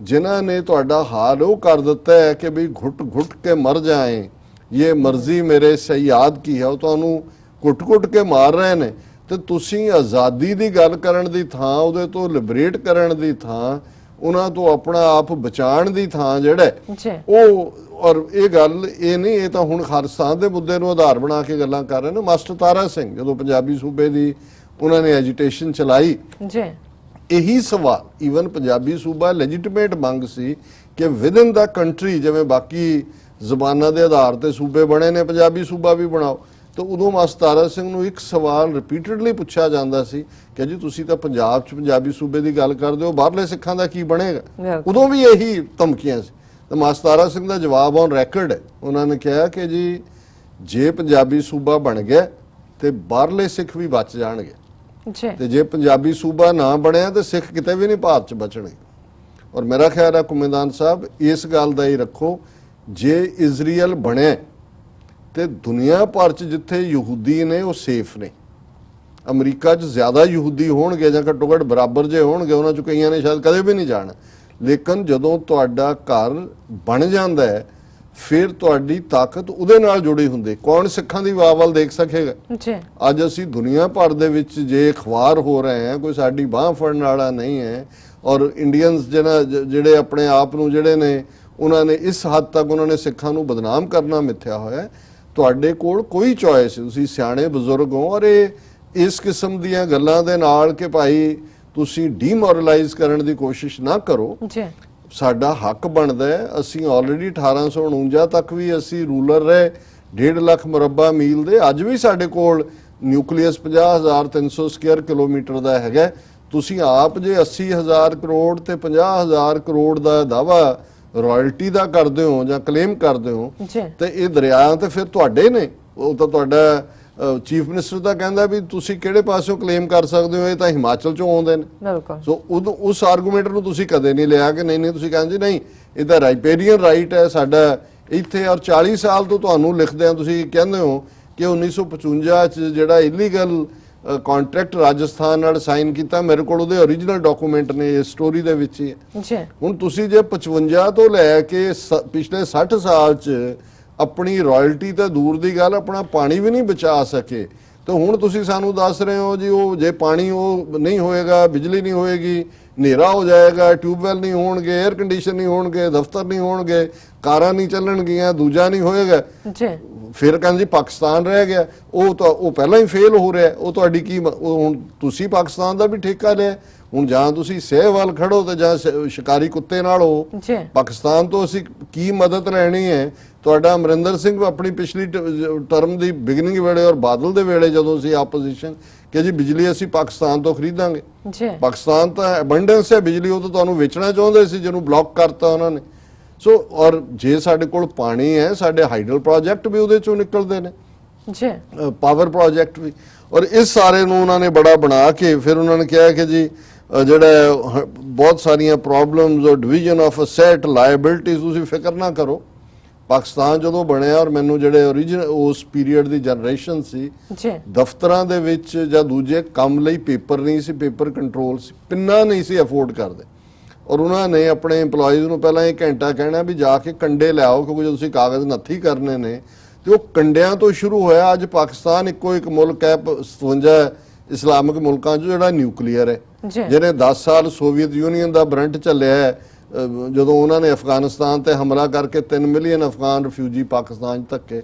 ਜਿਨ੍ਹਾਂ ਨੇ ਤੁਹਾਡਾ ਹਾਲ ਉਹ ਕਰ ਦਿੱਤਾ ਹੈ ਕਿ ਵੀ ਘੁੱਟ ਘੁੱਟ ਕੇ ਮਰ ਜਾਏ। ਇਹ ਮਰਜ਼ੀ ਮੇਰੇ ਸਯਾਦ ਕੀ ਹੈ ਉਹ ਤੁਹਾਨੂੰ ਘੁੱਟ ਘੁੱਟ ਕੇ ਮਾਰ ਰਹੇ ਨੇ। ਤੇ ਤੁਸੀਂ ਆਜ਼ਾਦੀ ਦੀ ਗੱਲ ਕਰਨ ਦੀ ਥਾਂ ਉਹਦੇ ਤੋਂ ਲਿਬਰੇਟ ਕਰਨ ਦੀ ਥਾਂ ਉਹਨਾਂ ਤੋਂ ਆਪਣਾ ਆਪ ਬਚਾਉਣ ਦੀ ਥਾਂ ਜਿਹੜਾ ਉਹ ਔਰ ਇਹ ਗੱਲ ਇਹ ਨਹੀਂ ਇਹ ਤਾਂ ਹੁਣ ਖਾਲਿਸਤਾਨ ਦੇ ਮੁੱਦੇ ਨੂੰ ਆਧਾਰ ਬਣਾ ਕੇ ਗੱਲਾਂ ਕਰ ਰਹੇ ਨੇ ਮਾਸਟਰ ਤਾਰਾ ਸਿੰਘ ਜਦੋਂ ਪੰਜਾਬੀ ਸੂਬੇ ਦੀ ਉਹਨਾਂ ਨੇ ਐਜੀਟੇਸ਼ਨ ਚਲਾਈ। ਜੀ। ਇਹੀ ਸਵਾਲ ਈਵਨ ਪੰਜਾਬੀ ਸੂਬਾ ਲੈਜੀਟੀਮੇਟ ਮੰਗ ਸੀ ਕਿ ਵਿਦ ਇਨ ਦਾ ਕੰਟਰੀ ਜਿਵੇਂ ਬਾਕੀ ਜ਼ਬਾਨਾਂ ਦੇ ਆਧਾਰ ਤੇ ਸੂਬੇ ਬਣੇ ਨੇ ਪੰਜਾਬੀ ਸੂਬਾ ਵੀ ਬਣਾਓ। ਤਾਂ ਉਦੋਂ ਮਾਸਟਰ ਤਾਰਾ ਸਿੰਘ ਨੂੰ ਇੱਕ ਸਵਾਲ ਰਿਪੀਟਡਲੀ ਪੁੱਛਿਆ ਜਾਂਦਾ ਸੀ ਕਿ ਜੀ ਤੁਸੀਂ ਤਾਂ ਪੰਜਾਬ 'ਚ ਪੰਜਾਬੀ ਸੂਬੇ ਦੀ ਗੱਲ ਕਰਦੇ ਹੋ ਬਾਹਰਲੇ ਸਿੱਖਾਂ ਦਾ ਕੀ ਬਣੇਗਾ। ਉਦੋਂ ਵੀ ਇਹੀ ਧਮਕੀਆਂ ਸੀ। ਤਾਂ ਮਾਸਟਰ ਤਾਰਾ ਸਿੰਘ ਦਾ ਜਵਾਬ ਔਨ ਰੈਕੋਰਡ ਹੈ। ਉਹਨਾਂ ਨੇ ਕਿਹਾ ਕਿ ਜੀ ਜੇ ਪੰਜਾਬੀ ਸੂਬਾ ਬਣ ਗਿਆ ਤੇ ਬਾਹਰਲੇ ਸਿੱਖ ਵੀ ਬਚ ਜਾਣਗੇ। ਤੇ ਜੇ ਪੰਜਾਬੀ ਸੂਬਾ ਨਾ ਬਣਿਆ ਤੇ ਸਿੱਖ ਕਿਤੇ ਵੀ ਨਹੀਂ ਭਾਰਤ 'ਚ ਬਚਣਗੇ ਔਰ ਮੇਰਾ ਖਿਆਲ ਹੈ ਕੁਮਿੰਦਾਨ ਸਾਹਿਬ, ਇਸ ਗੱਲ ਦਾ ਹੀ ਰੱਖੋ, ਜੇ ਇਜ਼ਰਾਈਲ ਬਣਿਆ ਤੇ ਦੁਨੀਆ ਭਰ 'ਚ ਜਿੱਥੇ ਯਹੂਦੀ ਨੇ, ਉਹ ਸੇਫ ਨੇ। ਅਮਰੀਕਾ 'ਚ ਜ਼ਿਆਦਾ ਯਹੂਦੀ ਹੋਣਗੇ ਜਾਂ ਘੱਟੋ ਘੱਟ ਬਰਾਬਰ ਜੇ ਹੋਣਗੇ, ਉਹਨਾਂ 'ਚ ਕਈਆਂ ਨੇ ਸ਼ਾਇਦ ਕਦੇ ਵੀ ਨਹੀਂ ਜਾਣਾ। ਲੇਕਿਨ ਜਦੋਂ ਤੁਹਾਡਾ ਘਰ ਬਣ ਜਾਂਦਾ ਹੈ ਫਿਰ ਤੁਹਾਡੀ ਤਾਕਤ ਉਹਦੇ ਨਾਲ ਜੁੜੀ ਹੁੰਦੀ। ਕੌਣ ਸਿੱਖਾਂ ਦੀ ਵਾਹ ਵੱਲ ਦੇਖ ਸਕੇਗਾ? ਜੀ। ਅੱਜ ਅਸੀਂ ਦੁਨੀਆ ਭਰ ਦੇ ਵਿੱਚ ਜੇ ਅਖਬਾਰ ਹੋ ਰਹੇ ਹਾਂ ਕੋਈ ਸਾਡੀ ਬਾਹ ਫੜਨ ਵਾਲਾ ਨਹੀਂ ਹੈ ਔਰ ਇੰਡੀਅਨਸ ਜਿਹੜਾ ਜਿਹੜੇ ਆਪਣੇ ਆਪ ਨੂੰ ਜਿਹੜੇ ਨੇ ਉਹਨਾਂ ਨੇ ਇਸ ਹੱਦ ਤੱਕ ਉਹਨਾਂ ਨੇ ਸਿੱਖਾਂ ਨੂੰ ਬਦਨਾਮ ਕਰਨਾ ਮਿੱਥਿਆ ਹੋਇਆ। ਤੁਹਾਡੇ ਕੋਲ ਕੋਈ ਚੋਇਸ ਤੁਸੀਂ ਸਿਆਣੇ ਬਜ਼ੁਰਗ ਹੋ ਔਰ ਇਹ ਇਸ ਕਿਸਮ ਦੀਆਂ ਗੱਲਾਂ ਦੇ ਨਾਲ ਕਿ ਭਾਈ ਤੁਸੀਂ ਡੀਮੋਰਲਾਈਜ਼ ਕਰਨ ਦੀ ਕੋਸ਼ਿਸ਼ ਨਾ ਕਰੋ। ਜੀ। ਸਾਡਾ ਹੱਕ ਬਣਦਾ ਹੈ। ਅਸੀਂ ਆਲਰੇਡੀ 1849 ਤੱਕ ਵੀ ਅਸੀਂ ਰੂਲਰ ਰਹੇ। 1.5 ਲੱਖ ਮੁਰੱਬਾ ਮੀਲ ਦੇ। ਅੱਜ ਵੀ ਸਾਡੇ ਕੋਲ ਨਿਊਕਲੀਅਸ 50300 ਸਕੁਅਰ ਕਿਲੋਮੀਟਰ ਦਾ ਹੈਗਾ ਤੁਸੀਂ ਆਪ ਜੇ 80000 ਕਰੋੜ ਤੇ 50000 ਕਰੋੜ ਦਾ ਦਾਵਾ ਰਾਇਲਟੀ ਦਾ ਕਰਦੇ ਹੋ ਜਾਂ ਕਲੇਮ ਕਰਦੇ ਹੋ ਤੇ ਇਹ ਦਰਿਆ ਤੇ ਫਿਰ ਤੁਹਾਡੇ ਨੇ। ਉਹ ਤਾਂ ਤੁਹਾਡਾ ਚੀਫ ਮਿਨਿਸਟਰ ਤਾਂ ਕਹਿੰਦਾ ਵੀ ਤੁਸੀਂ ਕਿਹੜੇ ਪਾਸਿਓਂ ਕਲੇਮ ਕਰ ਸਕਦੇ ਹੋ ਇਹ ਤਾਂ ਹਿਮਾਚਲ ਚੋਂ ਆਉਂਦੇ ਨੇ। ਬਿਲਕੁਲ। ਸੋ ਉਦੋਂ ਉਸ ਆਰਗੂਮੈਂਟ ਨੂੰ ਤੁਸੀਂ ਕਦੇ ਨਹੀਂ ਲਿਆ ਕਿ ਨਹੀਂ ਨਹੀਂ ਤੁਸੀਂ ਕਹਿੰਦੇ ਨਹੀਂ ਇਹਦਾ ਰਾਈਪੇਰੀਅਨ ਰਾਈਟ ਹੈ ਸਾਡਾ। ਇੱਥੇ ਔਰ 40 ਸਾਲ ਤੋਂ ਤੁਹਾਨੂੰ ਲਿਖਦੇ ਆ ਤੁਸੀਂ ਕਹਿੰਦੇ ਹੋ ਕਿ 1955 ਚ ਜਿਹੜਾ ਇਲੀਗਲ ਕੰਟਰੈਕਟ ਰਾਜਸਥਾਨ ਨਾਲ ਸਾਈਨ ਕੀਤਾ ਮੇਰੇ ਕੋਲ ਉਹਦੇ origignal ਡਾਕੂਮੈਂਟ ਨੇ ਇਸ ਸਟੋਰੀ ਦੇ ਵਿੱਚ ਹੀ ਜੀ। ਹੁਣ ਤੁਸੀਂ ਜੇ 55 ਤੋਂ ਲੈ ਕੇ ਸ- ਪਿਛਲੇ 60 ਸਾਲ ਚ ਆਪਣੀ ਰਾਇਲਟੀ ਤਾਂ ਦੂਰ ਦੀ ਗੱਲ ਆਪਣਾ ਪਾਣੀ ਵੀ ਨਹੀਂ ਬਚਾ ਸਕੇ। ਤੇ ਹੁਣ ਤੁਸੀਂ ਸਾਨੂੰ ਦੱਸ ਰਹੇ ਹੋ ਜੀ ਉਹ ਜੇ ਪਾਣੀ ਉਹ ਨਹੀਂ ਹੋਏਗਾ ਬਿਜਲੀ ਨਹੀਂ ਹੋਏਗੀ ਹਨੇਰਾ ਹੋ ਜਾਏਗਾ ਟਿਊਬਵੈਲ ਨਹੀਂ ਹੋਣਗੇ 에ਅਰ ਕੰਡੀਸ਼ਨ ਨਹੀਂ ਹੋਣਗੇ ਦਫ਼ਤਰ ਨਹੀਂ ਹੋਣਗੇ ਕਾਰਾਂ ਨਹੀਂ ਚੱਲਣਗੀਆਂ ਦੂਜਾ ਨਹੀਂ ਹੋਏਗਾ। ਜੀ। ਫਿਰ ਕਹਿੰਦੇ ਜੀ ਪਾਕਿਸਤਾਨ ਰਹਿ ਗਿਆ। ਉਹ ਤਾਂ ਉਹ ਪਹਿਲਾਂ ਹੀ ਫੇਲ ਹੋ ਰਿਹਾ। ਉਹ ਤੁਹਾਡੀ ਕੀ ਹੁਣ ਤੁਸੀਂ ਪਾਕਿਸਤਾਨ ਦਾ ਵੀ ਠੇਕਾ ਲਿਆ। ਹੁਣ ਜਾਂ ਤੁਸੀਂ ਸਹਿਵਾਲ ਖੜੋ ਤੇ ਜਾਂ ਸ਼ਿਕਾਰੀ ਕੁੱਤੇ ਨਾਲ ਹੋ। ਜੀ। ਪਾਕਿਸਤਾਨ ਤੋਂ ਅਸੀਂ ਕੀ ਮਦਦ ਲੈਣੀ ਹੈ? ਤੁਹਾਡਾ ਅਮਰਿੰਦਰ ਸਿੰਘ ਆਪਣੀ ਪਿਛਲੀ ਟਰਮ ਦੀ ਬਿਗਨਿੰਗ ਵੇਲੇ ਔਰ ਬਾਦਲ ਦੇ ਵੇਲੇ ਜਦੋਂ ਸੀ ਆਪੋਜੀਸ਼ਨ ਕਿ ਜੀ ਬਿਜਲੀ ਅਸੀਂ ਪਾਕਿਸਤਾਨ ਤੋਂ ਖਰੀਦਾਂਗੇ। ਜੀ। ਪਾਕਿਸਤਾਨ ਤਾਂ ਐਬੰਡੈਂਸ ਹੈ ਬਿਜਲੀ ਉਹ ਤਾਂ ਤੁਹਾਨੂੰ ਵੇਚਣਾ ਚਾਹੁੰਦੇ ਸੀ ਜਿਹਨੂੰ ਬਲੌਕ ਕਰਤਾ ਉਹਨਾਂ ਨੇ। ਸੋ ਔਰ ਜੇ ਸਾਡੇ ਕੋਲ ਪਾਣੀ ਹੈ ਸਾਡੇ ਹਾਈਡਲ ਪ੍ਰੋਜੈਕਟ ਵੀ ਉਹਦੇ ਚੋਂ ਨਿਕਲਦੇ ਨੇ। ਜੀ। ਪਾਵਰ ਪ੍ਰੋਜੈਕਟ ਵੀ। ਔਰ ਇਸ ਸਾਰੇ ਨੂੰ ਉਹਨਾਂ ਨੇ ਬੜਾ ਬਣਾ ਕੇ ਫਿਰ ਉਹਨਾਂ ਨੇ ਕਿਹਾ ਕਿ ਜੀ ਜਿਹੜਾ ਬਹੁਤ ਸਾਰੀਆਂ ਪ੍ਰੋਬਲਮਸ ਔਰ ਡਿਵੀਜ਼ਨ ਆਫ ਅਸੈਟ ਲਾਇਬਿਲਟੀਜ਼ ਤੁਸੀਂ ਫਿਕਰ ਨਾ ਕਰੋ। ਪਾਕਿਸਤਾਨ ਜਦੋਂ ਬਣਿਆ ਔਰ ਮੈਨੂੰ ਜਿਹੜੇ origignal ਉਸ ਪੀਰੀਅਡ ਦੀ ਜਨਰੇਸ਼ਨ ਸੀ ਜੀ। ਦਫ਼ਤਰਾਂ ਦੇ ਵਿੱਚ ਜਾਂ ਦੂਜੇ ਕੰਮ ਲਈ ਪੇਪਰ ਨਹੀਂ ਸੀ ਪੇਪਰ ਕੰਟਰੋਲ ਸੀ ਪਿੰਨਾ ਨਹੀਂ ਸੀ ਅਫੋਰਡ ਕਰਦੇ। ਔਰ ਉਹਨਾਂ ਨੇ ਆਪਣੇ EMPLOYEES ਨੂੰ ਪਹਿਲਾਂ ਇੱਕ ਘੰਟਾ ਕਹਿਣਾ ਵੀ ਜਾ ਕੇ ਕੰਡੇ ਲਿਆਓ ਕਿਉਂਕਿ ਜਦੋਂ ਤੁਸੀਂ ਕਾਗਜ਼ ਨੱਥੀ ਕਰਨੇ ਨੇ ਤੇ ਉਹ ਕੰਡਿਆਂ ਤੋਂ ਸ਼ੁਰੂ ਹੋਇਆ ਅੱਜ ਪਾਕਿਸਤਾਨ ਇੱਕੋ ਇੱਕ ਮੁਲਕ ਹੈ ਪ- 57 ਇਸਲਾਮਿਕ ਮੁਲਕਾਂ 'ਚ ਜਿਹੜਾ ਨਿਊਕਲੀਅਰ ਹੈ ਜਿਹਨੇ 10 ਸਾਲ ਸੋਵੀਅਤ ਯੂਨੀਅਨ ਦਾ ਬਰੰਟ ਚੱਲਿਆ ਹੈ, ਜਦੋਂ ਉਹਨਾਂ ਨੇ ਅਫਗਾਨਿਸਤਾਨ ਤੇ ਹਮਲਾ ਕਰਕੇ 3 ਮਿਲੀਅਨ ਅਫਗਾਨ ਰਿਫਿਊਜੀ ਪਾਕਿਸਤਾਨ 'ਚ ਧੱਕੇ।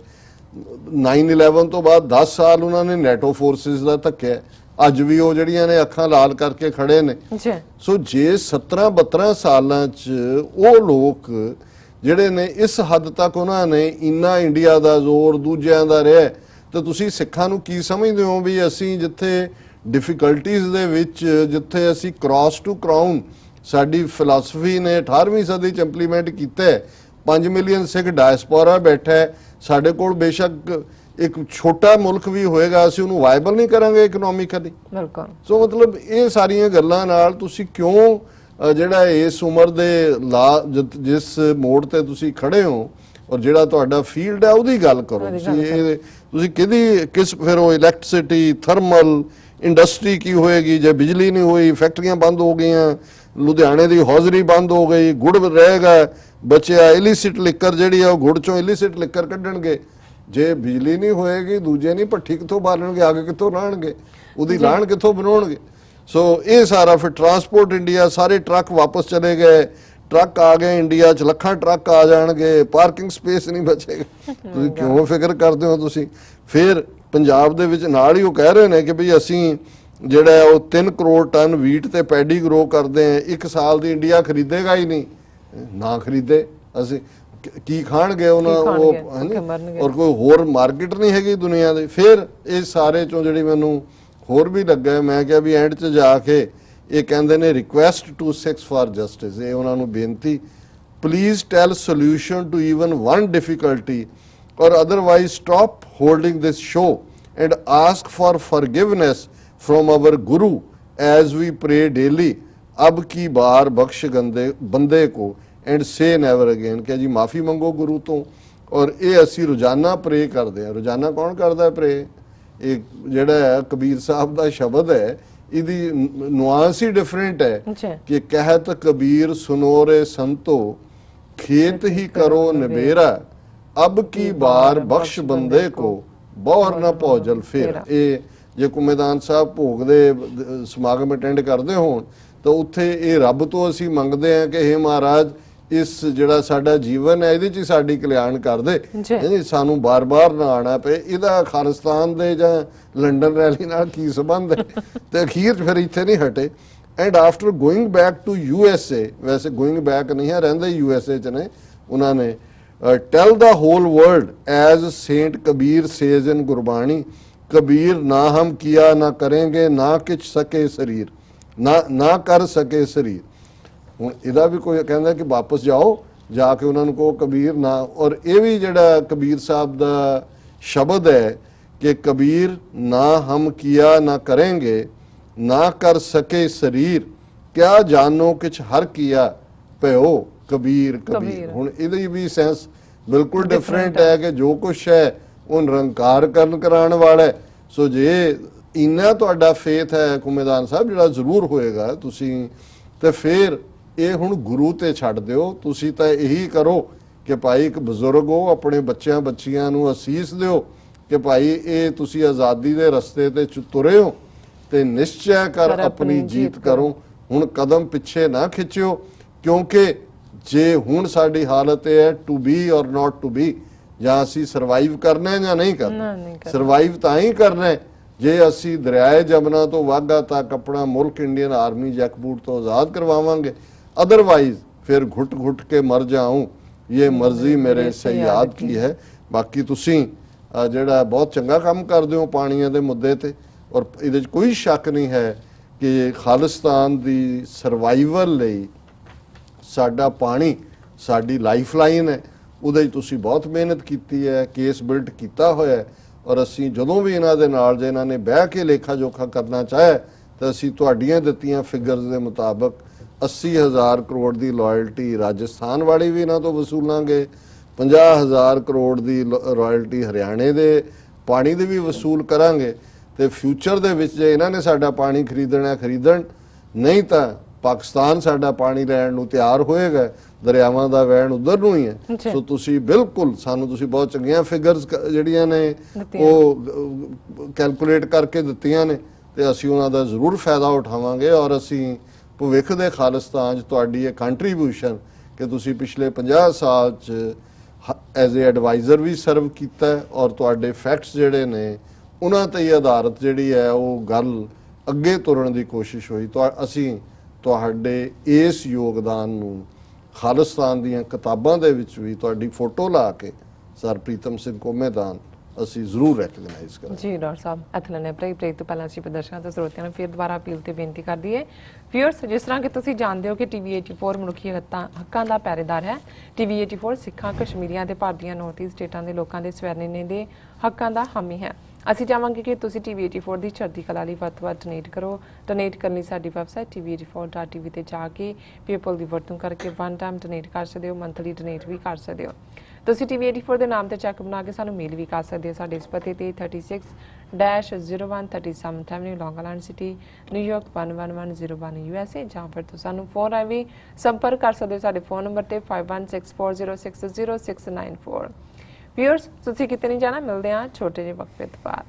9/11 ਤੋਂ ਬਾਅਦ 10 ਸਾਲ ਉਹਨਾਂ ਨੇ ਨੈਟੋ ਫੋਰਸਿਸ ਦਾ ਧੱਕਿਆ। ਅੱਜ ਵੀ ਉਹ ਜਿਹੜੀਆਂ ਨੇ ਅੱਖਾਂ ਲਾਲ ਕਰਕੇ ਖੜੇ ਨੇ। ਸੋ ਜੇ 17 32 ਸਾਲਾਂ 'ਚ ਉਹ ਲੋਕ ਜਿਹੜੇ ਨੇ ਇਸ ਹੱਦ ਤੱਕ ਉਹਨਾਂ ਨੇ ਇੰਨਾ ਇੰਡੀਆ ਦਾ ਜ਼ੋਰ ਦੂਜਿਆਂ ਦਾ ਰਿਹਾ ਤੇ ਤੁਸੀਂ ਸਿੱਖਾਂ ਨੂੰ ਕੀ ਸਮਝਦੇ ਹੋ ਵੀ ਅਸੀਂ ਜਿੱਥੇ ਡਿਫਿਕਲਟੀਜ਼ ਦੇ ਵਿੱਚ ਜਿੱਥੇ ਅਸੀਂ ਕ੍ਰਾਸ ਟੂ ਕਰਾਊਨ ਸਾਡੀ ਫਿਲਾਸਫੀ ਨੇ 18ਵੀਂ ਸਦੀ ਚ ਇੰਪਲੀਮੈਂਟ ਕੀਤਾ ਹੈ 5 ਮਿਲੀਅਨ ਸਿੱਖ ਡਾਇਸਪੋਰਾ ਬੈਠਾ ਹੈ ਸਾਡੇ ਕੋਲ ਬੇਸ਼ੱਕ ਇੱਕ ਛੋਟਾ ਮੁਲਕ ਵੀ ਹੋਏਗਾ ਅਸੀਂ ਉਹਨੂੰ ਵਾਇਬਲ ਨਹੀਂ ਕਰਾਂਗੇ ਇਕਨੋਮਿਕਲੀ ਬਿਲਕੁਲ। ਸੋ ਮਤਲਬ ਇਹ ਸਾਰੀਆਂ ਗੱਲਾਂ ਨਾਲ ਤੁਸੀਂ ਕਿਉਂ ਜਿਹੜਾ ਇਸ ਉਮਰ ਦੇ ਜਿਸ ਮੋੜ ਤੇ ਤੁਸੀਂ ਖੜੇ ਹੋ ਔਰ ਜਿਹੜਾ ਤੁਹਾਡਾ ਫੀਲਡ ਹੈ ਉਹਦੀ ਗੱਲ ਕਰੋ। ਤੁਸੀਂ ਇਹ ਤੁਸੀਂ ਕਿਹਦੀ ਕਿਸ ਫਿਰ ਉਹ ਇਲੈਕਟ੍ਰਿਸਿਟੀ ਥਰਮਲ ਇੰਡਸਟਰੀ ਕੀ ਹੋਏਗੀ? ਜੇ ਬਿਜਲੀ ਨਹੀਂ ਹੋਈ ਫੈਕਟਰੀਆਂ ਬੰਦ ਹੋ ਗਈਆਂ ਲੁਧਿਆਣੇ ਦੀ ਹੌਜ਼ਰੀ ਬੰਦ ਹੋ ਗਈ ਗੁੜ ਰਹੇਗਾ ਬਚਿਆ ਇਲਿਸਿਟ ਲਿਕਰ ਜਿਹੜੀ ਆ ਉਹ ਗੁੜ ਚੋਂ ਇਲਿਸਿਟ ਲਿਕਰ ਕੱਢਣਗੇ। ਜੇ ਬਿਜਲੀ ਨਹੀਂ ਹੋਏਗੀ ਦੂਜੇ ਨਹੀਂ ਭੱਠੀ ਕਿੱਥੋਂ ਬਾਲਣਗੇ ਅੱਗ ਕਿੱਥੋਂ ਲਾਣਗੇ? ਉਹਦੀ ਲਾਣ ਕਿੱਥੋਂ ਬਣਾਉਣਗੇ? ਸੋ ਇਹ ਸਾਰਾ ਫਿਰ ਟਰਾਂਸਪੋਰਟ ਇੰਡੀਆ ਸਾਰੇ ਟਰੱਕ ਵਾਪਸ ਚਲੇ ਗਏ। ਟਰੱਕ ਆ ਗਏ ਇੰਡੀਆ ਚ ਲੱਖਾਂ ਟਰੱਕ ਆ ਜਾਣਗੇ ਪਾਰਕਿੰਗ ਸਪੇਸ ਨਹੀਂ ਬਚੇਗਾ। ਤੁਸੀਂ ਕਿਉਂ ਫਿਕਰ ਕਰਦੇ ਹੋ ਤੁਸੀਂ? ਫਿਰ ਪੰਜਾਬ ਦੇ ਵਿੱਚ ਨਾਲ ਹੀ ਉਹ ਕਹਿ ਰਹੇ ਨੇ ਕਿ ਭਈ ਅਸੀਂ ਜਿਹੜਾ ਉਹ 3 ਕਰੋੜ ਟਨ ਵੀਟ ਤੇ ਪੈਡੀ ਗਰੋ ਕਰਦੇ ਆ ਇੱਕ ਸਾਲ ਦੀ ਇੰਡੀਆ ਖਰੀਦੇਗਾ ਹੀ ਨਹੀਂ। ਨਾ ਖਰੀਦੇ ਅਸੀਂ ਕ- ਖਾਣਗੇ ਉਹਨਾਂ ਉਹ। ਔਰ ਕੋਈ ਹੋਰ ਮਾਰਕੀਟ ਨਹੀਂ ਹੈਗੀ ਦੁਨੀਆ ਦੇ। ਫਿਰ ਇਹ ਸਾਰੇ ਚੋਂ ਜਿਹੜੀ ਮੈਨੂੰ ਹੋਰ ਵੀ ਲੱਗਾ ਮੈਂ ਕਿਹਾ ਵੀ ਐਂਡ 'ਚ ਜਾ ਕੇ ਇਹ ਕਹਿੰਦੇ ਨੇ request to Sikhs for justice ਇਹ ਉਹਨਾਂ ਨੂੰ ਬੇਨਤੀ please tell solution to even one difficulty or otherwise stop holding this show and ask for forgiveness from our Guru as we pray daily ਅਬ ਕੀ ਬਾਰ ਬਖਸ਼ ਗੰਦੇ ਬੰਦੇ ਕੋ ਐਂਡ ਸੇ ਨੈਵਰ ਅਗੇਨ ਕਿ ਜੀ ਮਾਫੀ ਮੰਗੋ ਗੁਰੂ ਤੋਂ ਔਰ ਇਹ ਅਸੀਂ ਰੋਜ਼ਾਨਾ ਪ੍ਰੇ ਕਰਦੇ ਆ ਰੋਜ਼ਾਨਾ ਕੌਣ ਕਰਦਾ ਪ੍ਰੇ ਇਹ ਜਿਹੜਾ ਕਬੀਰ ਸਾਹਿਬ ਦਾ ਸ਼ਬਦ ਹੈ ਇਹਦੀ ਨੁਆਂਸ ਹੀ ਡਿਫਰੈਂਟ ਹੈ ਕਿ ਕਹਿਤ ਕਬੀਰ ਸੁਨੋ ਰੇ ਸੰਤੋ ਖੇਤ ਹੀ ਕਰੋ ਨਿਬੇਰਾ ਅਬ ਕੀ ਬਾਰ ਬਖਸ਼ ਬੰਦੇ ਕੋ ਬੌਰ ਨਾ ਭੋਜਲ ਫੇਰ। ਇਹ ਜੇ ਕੁਮੇਦਾਨ ਸਾਹਿਬ ਭੋਗ ਦੇ ਸਮਾਗਮ ਅਟੈਂਡ ਕਰਦੇ ਹੋਣ ਤਾਂ ਉੱਥੇ ਇਹ ਰੱਬ ਤੋਂ ਅਸੀਂ ਮੰਗਦੇ ਹਾਂ ਕਿ हे ਮਹਾਰਾਜ ਇਸ ਜਿਹੜਾ ਸਾਡਾ ਜੀਵਨ ਹੈ ਇਹਦੇ 'ਚ ਹੀ ਸਾਡੀ ਕਲਿਆਣ ਕਰ ਦੇ ਜੀ। ਸਾਨੂੰ ਬਾਰ-ਬਾਰ ਨਾ ਆਣਾ ਪਏ। ਇਹਦਾ ਖਾਲਿਸਤਾਨ ਦੇ ਜਾਂ ਲੰਡਨ ਰੈਲੀ ਨਾਲ ਕੀ ਸੰਬੰਧ ਹੈ? ਤੇ ਅਖੀਰ 'ਚ ਫਿਰ ਇੱਥੇ ਨਹੀਂ ਹਟੇ। And after going back to U S A ਵੈਸੇ ਗੋਇੰਗ ਬੈਕ ਨਹੀਂ ਹੈ ਰਹਿੰਦੇ ਯੂ ਐਸ ਏ 'ਚ ਨੇ। ਉਹਨਾਂ ਨੇ tell the whole world as saint Kabir says in Gurbani Kabir ਨਾ ਹਮ ਕੀਆ ਨਾ ਕरेंगे ਨਾ ਕਿਛ ਸਕੇ ਸਰੀਰ। ਨਾ ਨਾ ਕਰ ਸਕੇ ਸਰੀਰ। ਹੁਣ ਇਹਦਾ ਵੀ ਕੋਈ ਕਹਿੰਦਾ ਕਿ ਵਾਪਸ ਜਾਓ ਜਾ ਕੇ ਉਹਨਾਂ ਨੂੰ ਕਹੋ ਕਬੀਰ ਨਾ। ਔਰ ਇਹ ਵੀ ਜਿਹੜਾ ਕਬੀਰ ਸਾਹਿਬ ਦਾ ਸ਼ਬਦ ਹੈ ਕਿ ਕਬੀਰ ਨਾ ਹਮ ਕੀਆ ਨਾ ਕरेंगे ਨਾ ਕਰ ਸਕੇ ਸਰੀਰ ਕਿਆ ਜਾਣੋ ਕਿਛ ਹਰ ਕੀਆ ਭਇਓ ਕਬੀਰ ਕਬੀਰ। ਕਬੀਰ। ਹੁਣ ਇਹਦੀ ਵੀ ਸੈਂਸ ਬਿਲਕੁਲ ਡਿਫਰੈਂਟ ਹੈ। ਕਿ ਜੋ ਕੁਛ ਹੈ ਉਹ ਨਿਰੰਕਾਰ ਕਰਨ ਕਰਾਉਣ ਵਾਲਾ ਹੈ। ਸੋ ਜੇ ਇੰਨਾ ਤੁਹਾਡਾ ਫੇਥ ਹੈ ਕੁਮੇਦਾਨ ਸਾਹਿਬ ਜਿਹੜਾ ਜ਼ਰੂਰ ਹੋਏਗਾ ਤੁਸੀਂ ਤੇ ਫਿਰ ਇਹ ਹੁਣ ਗੁਰੂ ਤੇ ਛੱਡ ਦਿਓ ਤੁਸੀਂ ਤਾਂ ਇਹੀ ਕਰੋ ਕਿ ਭਾਈ ਇੱਕ ਬਜ਼ੁਰਗ ਹੋ ਆਪਣੇ ਬੱਚਿਆਂ ਬੱਚੀਆਂ ਨੂੰ ਅਸੀਸ ਦਿਓ ਕਿ ਭਾਈ ਇਹ ਤੁਸੀਂ ਆਜ਼ਾਦੀ ਦੇ ਰਸਤੇ ਤੇ ਤੁਰੇ ਹੋ ਤੇ ਨਿਸ਼ਚੈ ਕਰ ਆਪਣੀ ਜੀਤ ਕਰੋ। ਹੁਣ ਕਦਮ ਪਿੱਛੇ ਨਾ ਖਿੱਚਿਓ ਕਿਉਂਕਿ ਜੇ ਹੁਣ ਸਾਡੀ ਹਾਲਤ ਇਹ ਹੈ ਟੂ ਬੀ ਔਰ ਨਾਟ ਟੂ ਬੀ ਜਾਂ ਅਸੀਂ ਸਰਵਾਈਵ ਕਰਨਾ ਹੈ ਜਾਂ ਨਹੀਂ ਨਾ, ਕਰਨਾ ਨਹੀਂ ਕਰਨਾ। ਸਰਵਾਈਵ ਤਾਂ ਹੀ ਕਰਨਾ ਹੈ। ਜੇ ਅਸੀਂ ਦਰਿਆਏ ਜਮਨਾ ਤੋਂ ਵਾਗਾ ਤੱਕ ਆਪਣਾ ਮੁਲਕ ਇੰਡੀਅਨ ਆਰਮੀ ਜੈਕਬੂਟ ਤੋਂ ਆਜ਼ਾਦ ਕਰਵਾਵਾਂਗੇ ਅਦਰਵਾਈਜ਼ ਫਿਰ ਘੁੱਟ ਘੁੱਟ ਕੇ ਮਰ ਜਾਊਂ। ਇਹ ਮਰਜ਼ੀ ਮੇਰੇ ਸੇ ਯਾਦ ਕੀ ਹੈ ਬਾਕੀ ਤੁਸੀਂ ਜਿਹੜਾ ਬਹੁਤ ਚੰਗਾ ਕੰਮ ਕਰਦੇ ਹੋ ਪਾਣੀਆਂ ਦੇ ਮੁੱਦੇ ਤੇ ਔਰ ਇਹਦੇ 'ਚ ਕੋਈ ਸ਼ੱਕ ਨਹੀਂ ਹੈ ਕਿ ਖਾਲਿਸਤਾਨ ਦੀ ਸਰਵਾਈਵਲ ਲਈ ਸਾਡਾ ਪਾਣੀ ਸਾਡੀ ਲਾਈਫਲਾਈਨ ਹੈ। ਉਹਦੇ 'ਚ ਤੁਸੀਂ ਬਹੁਤ ਮਿਹਨਤ ਕੀਤੀ ਹੈ ਕੇਸ ਬਿਲਡ ਕੀਤਾ ਹੋਇਆ ਹੈ। ਔਰ ਅਸੀਂ ਜਦੋਂ ਵੀ ਇਹਨਾਂ ਦੇ ਨਾਲ ਜੇ ਇਹਨਾਂ ਨੇ ਬਹਿ ਕੇ ਲੇਖਾ ਜੋਖਾ ਕਰਨਾ ਚਾਹਿਆ ਤਾਂ ਅਸੀਂ ਤੁਹਾਡੀਆਂ ਦਿੱਤੀਆਂ ਫਿਗਰਸ ਦੇ ਮੁਤਾਬਕ 80000 ਕਰੋੜ ਦੀ ਲਾਇਲਟੀ ਰਾਜਸਥਾਨ ਵਾਲੀ ਵੀ ਇਹਨਾਂ ਤੋਂ ਵਸੂਲਾਂਗੇ 50000 ਕਰੋੜ ਦੀ ਰਾਇਲਟੀ ਹਰਿਆਣੇ ਦੇ ਪਾਣੀ ਦੀ ਵੀ ਵਸੂਲ ਕਰਾਂਗੇ ਤੇ ਫਿਊਚਰ ਦੇ ਵਿੱਚ ਜੇ ਇਹਨਾਂ ਨੇ ਸਾਡਾ ਪਾਣੀ ਖਰੀਦਣਾ ਖਰੀਦਣ ਨਹੀਂ ਤਾਂ ਪਾਕਿਸਤਾਨ ਸਾਡਾ ਪਾਣੀ ਲੈਣ ਨੂੰ ਤਿਆਰ ਹੋਏਗਾ ਦਰਿਆਵਾਂ ਦਾ ਵਹਿਣ ਉਧਰ ਨੂੰ ਹੀ ਹੈ। ਸੋ ਤੁਸੀਂ ਬਿਲਕੁਲ ਸਾਨੂੰ ਤੁਸੀਂ ਬਹੁਤ ਚੰਗੀਆਂ ਫਿਗਰਸ ਜਿਹੜੀਆਂ ਨੇ। ਉਹ ਕੈਲਕੂਲੇਟ ਕਰਕੇ ਦਿੱਤੀਆਂ ਨੇ ਤੇ ਅਸੀਂ ਉਹਨਾਂ ਦਾ ਜ਼ਰੂਰ ਫਾਇਦਾ ਉਠਾਵਾਂਗੇ ਔਰ ਅਸੀਂ ਭਵਿੱਖ ਦੇ ਖਾਲਿਸਤਾਨ 'ਚ ਤੁਹਾਡੀ ਇਹ ਕੰਟਰੀਬਿਊਸ਼ਨ ਕਿ ਤੁਸੀਂ ਪਿਛਲੇ 50 ਸਾਲ 'ਚ ਐਜ਼ ਅ ਐਡਵਾਈਜ਼ਰ ਵੀ ਸਰਵ ਕੀਤਾ ਔਰ ਤੁਹਾਡੇ ਫੈਕਟਸ ਜਿਹੜੇ ਨੇ, ਉਹਨਾਂ ਤੇ ਹੀ ਆਧਾਰਿਤ ਜਿਹੜੀ ਹੈ ਉਹ ਗੱਲ ਅੱਗੇ ਤੁਰਨ ਦੀ ਕੋਸ਼ਿਸ਼ ਹੋਈ। ਤਾਂ ਅਸੀਂ ਤੁਹਾਡੇ ਇਸ ਯੋਗਦਾਨ ਨੂੰ ਖਾਲਿਸਤਾਨ ਦੀਆਂ ਕਿਤਾਬਾਂ ਦੇ ਵਿੱਚ ਵੀ ਤੁਹਾਡੀ ਫੋਟੋ ਲਾ ਕੇ ਸਰ ਪ੍ਰੀਤਮ ਸਿੰਘ ਕੋਮੇਦਾਨ ਅਸੀਂ ਜ਼ਰੂਰ ਰੈਕਗਨਾਈਜ਼ ਕਰਾਂਗੇ। ਜੀ, ਡਾਕਟਰ ਸਾਹਿਬ, ਐਥਲਨ ਨੇ ਬ੍ਰੇਕ ਬ੍ਰੇਕ ਤੋਂ ਪਹਿਲਾਂ ਅਸੀਂ ਪ੍ਰਦਰਸ਼ਕਾਂ ਤੇ ਸਰੋਤਿਆਂ ਨੂੰ ਫਿਰ ਦੁਬਾਰਾ ਅਪੀਲ ਤੇ ਬੇਨਤੀ ਕਰ ਦਈਏ ਵਿਊਅਰਸ ਜਿਸ ਤਰ੍ਹਾਂ ਕਿ ਤੁਸੀਂ ਜਾਣਦੇ ਹੋ ਕਿ ਟੀਵੀ 84 ਮਨੁੱਖੀ ਹੱਕਾਂ ਦਾ ਪਹਿਰੇਦਾਰ ਹੈ। ਟੀਵੀ 84 ਸਿੱਖਾਂ, ਕਸ਼ਮੀਰੀਆਂ ਤੇ ਭਾਰਤੀਆਂ ਨਾਰਥ ਈਸਟ ਸਟੇਟਾਂ ਦੇ ਲੋਕਾਂ ਦੇ ਸਵੈਰਨੇ ਦੇ ਹੱਕਾਂ ਦਾ ਹਾਮੀ ਹੈ। ਅਸੀਂ ਚਾਹਾਂਗੇ ਕਿ ਤੁਸੀਂ ਟੀਵੀ 84 ਦੀ ਚੜ੍ਹਦੀ ਕਲਾ ਲਈ ਵੱਧ ਤੋਂ ਵੱਧ ਡੋਨੇਟ ਕਰੋ। ਡੋਨੇਟ ਕਰਨ ਲਈ ਸਾਡੀ ਵੈਬਸਾਈਟ tv84.tv ਤੇ ਜਾ ਕੇ ਪੇਪਲ ਦੀ ਵਰਤੋਂ ਕਰਕੇ ਵਨ ਟਾਈਮ ਡੋਨੇਟ ਕਰ ਸਕਦੇ ਹੋ ਮੰਥਲੀ ਡੋਨੇਟ ਵੀ ਕਰ ਸਕਦੇ ਹੋ। ਤੁਸੀਂ ਟੀਵੀ 84 ਦੇ ਨਾਮ ਤੇ ਚੈੱਕ ਬਣਾ ਕੇ ਸਾਨੂੰ ਮੇਲ ਵੀ ਕਰ ਸਕਦੇ ਹੋ ਸਾਡੇ ਇਸ ਪਤੇ ਤੇ 36-0137 avenue Long Island City New York 11101 USA ਜਾਂ ਫਿਰ ਤੁਸੀਂ ਸਾਨੂੰ ਫੋਨ ਰਾਹੀਂ ਵੀ ਸੰਪਰਕ ਕਰ ਸਕਦੇ ਹੋ। ਸਾਡੇ ਫੋਨ ਨੰਬਰ ਤੇ 5164060694 ਵਿਊਅਰਸ ਤੁਸੀਂ ਕਿਤੇ ਨਹੀਂ ਜਾਣਾ, ਮਿਲਦੇ ਹਾਂ। ਛੋਟੇ ਜਿਹੇ ਵਕਫੇ ਤੋਂ ਬਾਅਦ।